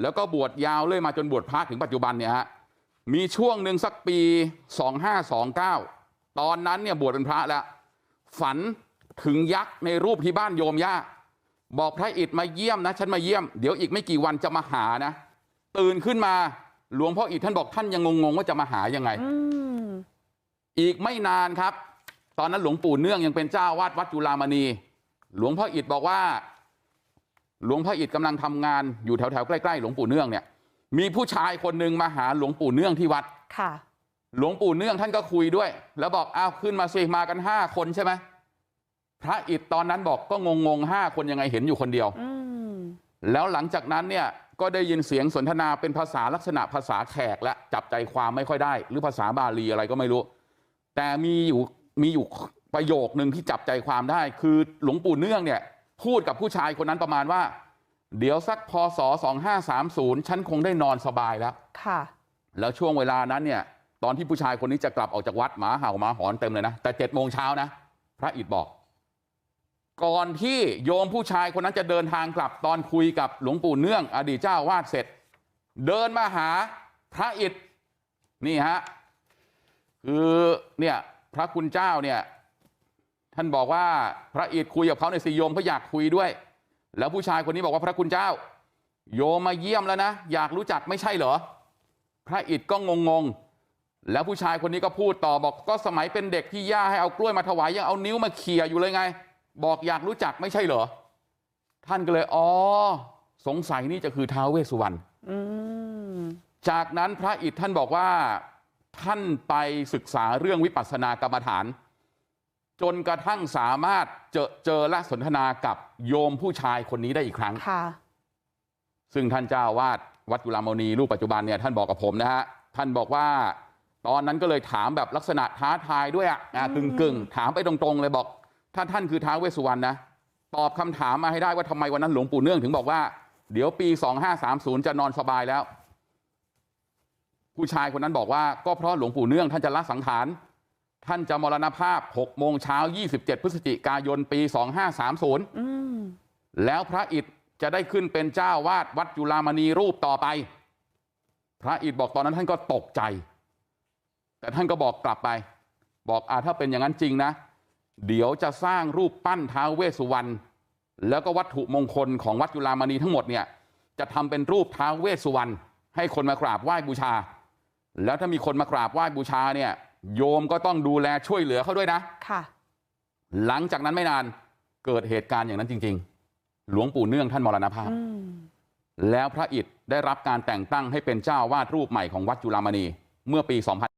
แล้วก็บวชยาวเรื่อยมาจนบวชพระถึงปัจจุบันเนี่ยฮะมีช่วงหนึ่งสักปี2529ตอนนั้นเนี่ยบวชเป็นพระแล้วฝันถึงยักษ์ในรูปที่บ้านโยมย่าบอกพระอิฐมาเยี่ยมนะฉันมาเยี่ยมเดี๋ยวอีกไม่กี่วันจะมาหานะตื่นขึ้นมาหลวงพ่ออิฐท่านบอกท่านยังงงๆว่าจะมาหายังไงอืมอีกไม่นานครับ ตอนนั้นหลวงปู่เนื่องยังเป็นเจ้าวาดวัดจุฬามณีหลวงพ่ออิฐบอกว่า หลวงพ่ออิฐกำลังทำงานอยู่แถวๆใกล้ๆหลวงปู่เนื่องเนี่ยมีผู้ชายคนหนึ่งมาหาหลวงปู่เนื่องที่วัดค่ะหลวงปู่เนื่องท่านก็คุยด้วยแล้วบอกอ้าวขึ้นมาสิมากันห้าคนใช่ไหมพระอิฐตอนนั้นบอกก็งงๆห้าคนยังไงเห็นอยู่คนเดียวอืมแล้วหลังจากนั้นเนี่ยก็ได้ยินเสียงสนทนาเป็นภาษาลักษณะภาษาแขกและจับใจความไม่ค่อยได้ หรือภาษาบาลีอะไรก็ไม่รู้ แต่มีอยู่มีอยู่ประโยคนึงที่จับใจความได้คือหลวงปู่เนื่องเนี่ย พูดกับผู้ชายคนนั้นประมาณว่าเดี๋ยวสักพศ2530ฉันคงได้นอนสบายแล้วค่ะแล้วช่วงเวลานั้นเนี่ยตอนที่ผู้ชายคนนี้จะกลับออกจากวัดหมาเห่าหมาหอนเต็มเลยนะแต่เจ็ดโมงเช้านะพระอิฐบอกก่อนที่โยมผู้ชายคนนั้นจะเดินทางกลับตอนคุยกับหลวงปู่เนื่องอดีตเจ้าวาดเสร็จ เดินมาหาพระอิฐนี่ฮะคือเนี่ยพระคุณเจ้าเนี่ย ท่านบอกว่าพระอิฐคุยกับเขาในสิโยมเขาอยากคุยด้วยแล้วผู้ชายคนนี้บอกว่าพระคุณเจ้าโยมมาเยี่ยมแล้วนะอยากรู้จักไม่ใช่เหรอพระอิฐก็งงๆแล้วผู้ชายคนนี้ก็พูดต่อบอกก็สมัยเป็นเด็กที่ย่าให้เอากล้วยมาถวายยังเอานิ้วมาเขี่ยอยู่เลยไงบอกอยากรู้จักไม่ใช่เหรอท่านก็เลยอ๋อสงสัยนี่จะคือท้าวเวสสุวรรณจากนั้นพระอิฐท่านบอกว่าท่านไปศึกษาเรื่องวิปัสสนากรรมฐาน จนกระทั่งสามารถเจอเจอและสนทนากับโยมผู้ชายคนนี้ได้อีกครั้งค่ะซึ่งท่านเจ้าวาดวัดจุฬามณีรูปปัจจุบันเนี่ยท่านบอกกับผมนะฮะท่านบอกว่าตอนนั้นก็เลยถามแบบลักษณะท้าทายด้วยอะอะกึ่งกึ่งๆถามไปตรงๆเลยบอกถ้าท่านคือท้าวเวสสุวรรณนะตอบคำถามมาให้ได้ว่าทำไมวันนั้นหลวงปู่เนื่องถึงบอกว่าเดี๋ยวปี2530จะนอนสบายแล้วผู้ชายคนนั้นบอกว่าก็เพราะหลวงปู่เนื่องท่านจะละสังขาร ท่านจะมรณภาพ6โมงเช้า27พฤศจิกายนปี2530อืมแล้วพระอิฐจะได้ขึ้นเป็นเจ้าวาดวัดจุฬามณีรูปต่อไป พระอิฐบอกตอนนั้นท่านก็ตกใจ แต่ท่านก็บอกกลับไป บอกอ่าถ้าเป็นอย่างนั้นจริงนะ เดี๋ยวจะสร้างรูปปั้นท้าวเวสสุวรรณแล้วก็วัตถุมงคลของวัดจุฬามณีทั้งหมดเนี่ยจะทำเป็นรูปท้าวเวสสุวรรณให้คนมากราบไหว้บูชา แล้วถ้ามีคนมากราบไหว้บูชาเนี่ย โยมก็ต้องดูแลช่วยเหลือเขาด้วยนะค่ะหลังจากนั้นไม่นานเกิดเหตุการณ์อย่างนั้นจริงๆหลวงปู่เนื่องท่านมรณภาพอืมแล้วพระอิฐได้รับการแต่งตั้งให้เป็นเจ้าวาดรูปใหม่ของวัดจุฬามณีเมื่อปี2000